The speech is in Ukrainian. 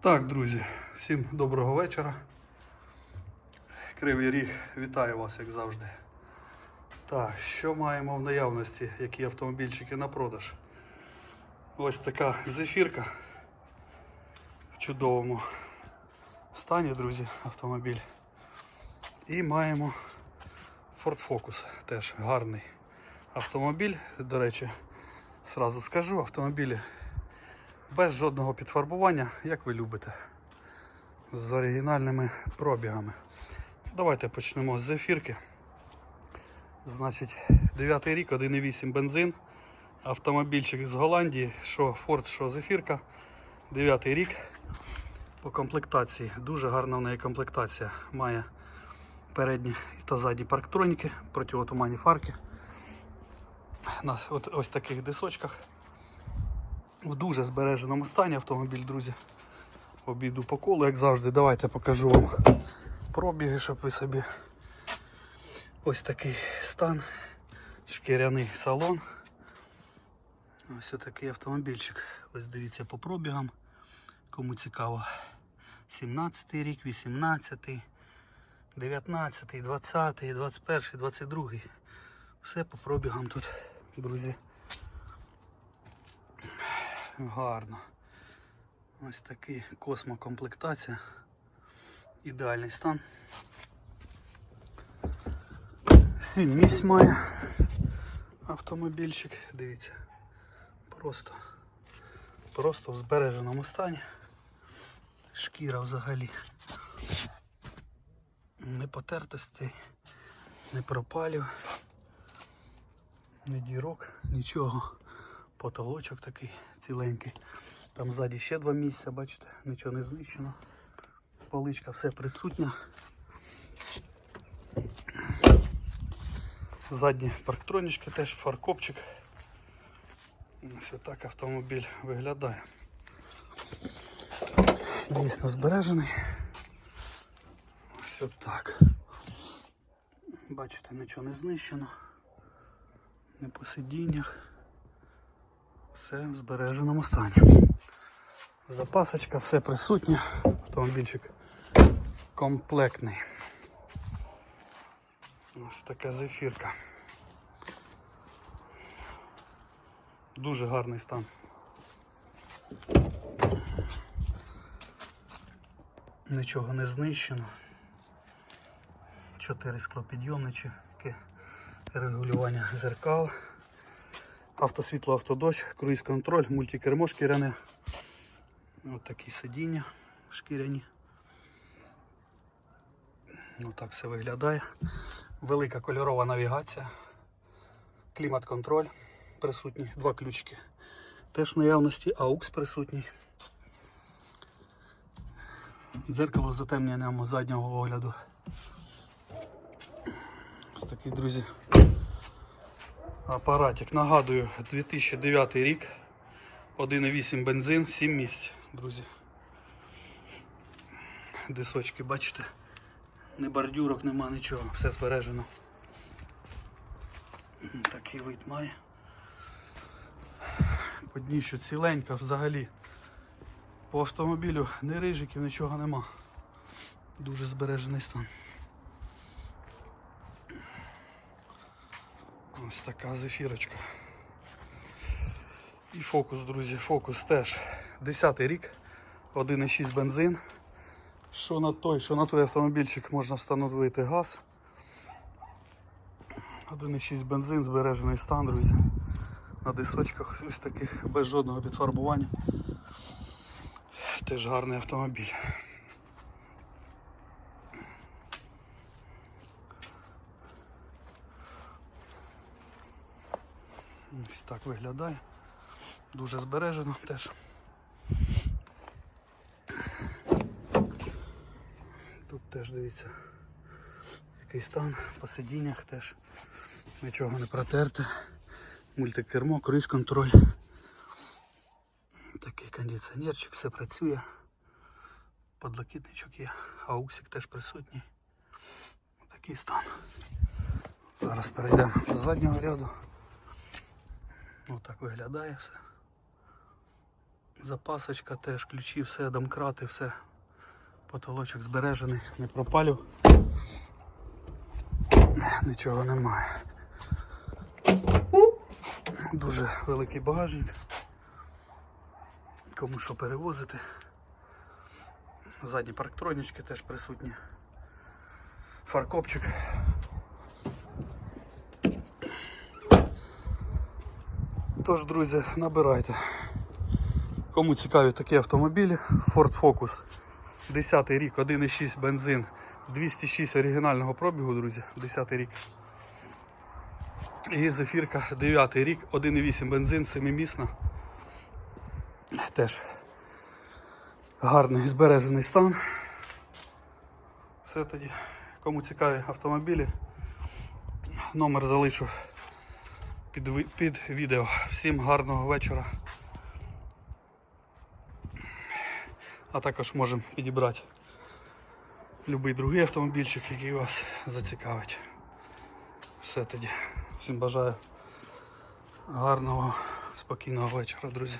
Так, друзі, всім доброго вечора. Кривий Ріг вітаю вас, як завжди. Так, що маємо в наявності, які автомобільчики на продаж? Ось така зефірка в чудовому стані, друзі, автомобіль. І маємо Ford Focus, теж гарний автомобіль. До речі, сразу скажу, автомобілі без жодного підфарбування, як ви любите, з оригінальними пробігами. Давайте почнемо з зефірки. Значить, 9 рік, 1,8 бензин. Автомобільчик з Голландії, що Ford, що зефірка. 9 рік. По комплектації. Дуже гарна в неї комплектація. Має передні та задні парктроніки, противотуманні фарки. На ось таких дисочках. В дуже збереженому стані автомобіль, друзі. Обіду по колу, як завжди. Давайте покажу вам пробіги, щоб ви собі ось такий стан. Шкіряний салон. Ось такий автомобільчик. Ось дивіться по пробігам. Кому цікаво. 17 рік, 18, 19, 20, 21, 22. Все по пробігам тут, друзі. Гарно. Ось такий космокомплектація. Ідеальний стан. Сім місць має автомобільчик. Дивіться. Просто. Просто в збереженому стані. Шкіра взагалі. Не потертостей, не пропалів, не дірок, нічого. Потолочок такий ціленький. Там ззаді ще два місця, бачите, нічого не знищено. Поличка все присутня. Задні парктронічки теж фаркопчик. Ось отак автомобіль виглядає. Дійсно збережений. Ось отак. Бачите, нічого не знищено. Не по сидіннях. Все в збереженому стані. Запасочка, все присутнє. Автомобільчик комплектний. Ось така зефірка. Дуже гарний стан. Нічого не знищено. Чотири склопідйомнички, регулювання зеркал, автосвітло, автодощ, круїз контроль, мультикермо шкіряне. Ось такі сидіння шкіряні. Ось так все виглядає. Велика кольорова навігація, клімат-контроль присутній, два ключики. Теж в наявності, AUX присутній. Дзеркало з затемненням заднього огляду. Ось такий, друзі. Апаратик. Нагадую, 2009 рік. 1,8 бензин, 7 місць, друзі. Дисочки, бачите? Не бордюрок, нема нічого, все збережено. Такий вид має. По дніщу ціленька взагалі. По автомобілю ні рижиків, нічого нема. Дуже збережений стан. Ось така зефірочка. І фокус, друзі, фокус теж 10 рік, 1,6 бензин. Що на той, що на той автомобільчик можна встановити газ. 1,6 бензин, збережений стан, друзі. На дисочках ось таких без жодного підфарбування. Теж гарний автомобіль. Ось так виглядає. Дуже збережено теж. Тут теж дивіться, який стан по сидіннях теж нічого не протерте. Мультикермо, круїз контроль. Такий кондиціонерчик, все працює. Подлокітничок є, ауксик теж присутній. Такий стан. Зараз перейдемо до заднього ряду. Отак виглядає все. Запасочка теж, ключі, все, домкрати, все. Потолочок збережений, не пропалю. Нічого немає. Дуже великий багажник. Кому що перевозити. Задні парктронічки теж присутні. Фаркопчик. Тож, друзі, набирайте. Кому цікаві такі автомобілі, Ford Focus 10 рік, 1,6 бензин, 206 оригінального пробігу, друзі, 10 рік. І зефірка 9 рік, 1,8 бензин, 7-місна. Теж гарний збережений стан. Все тоді. Кому цікаві автомобілі, номер залишу під, під відео. Всім гарного вечора. А також можемо підібрати будь-який другий автомобільчик, який вас зацікавить. Все тоді. Всім бажаю гарного, спокійного вечора, друзі.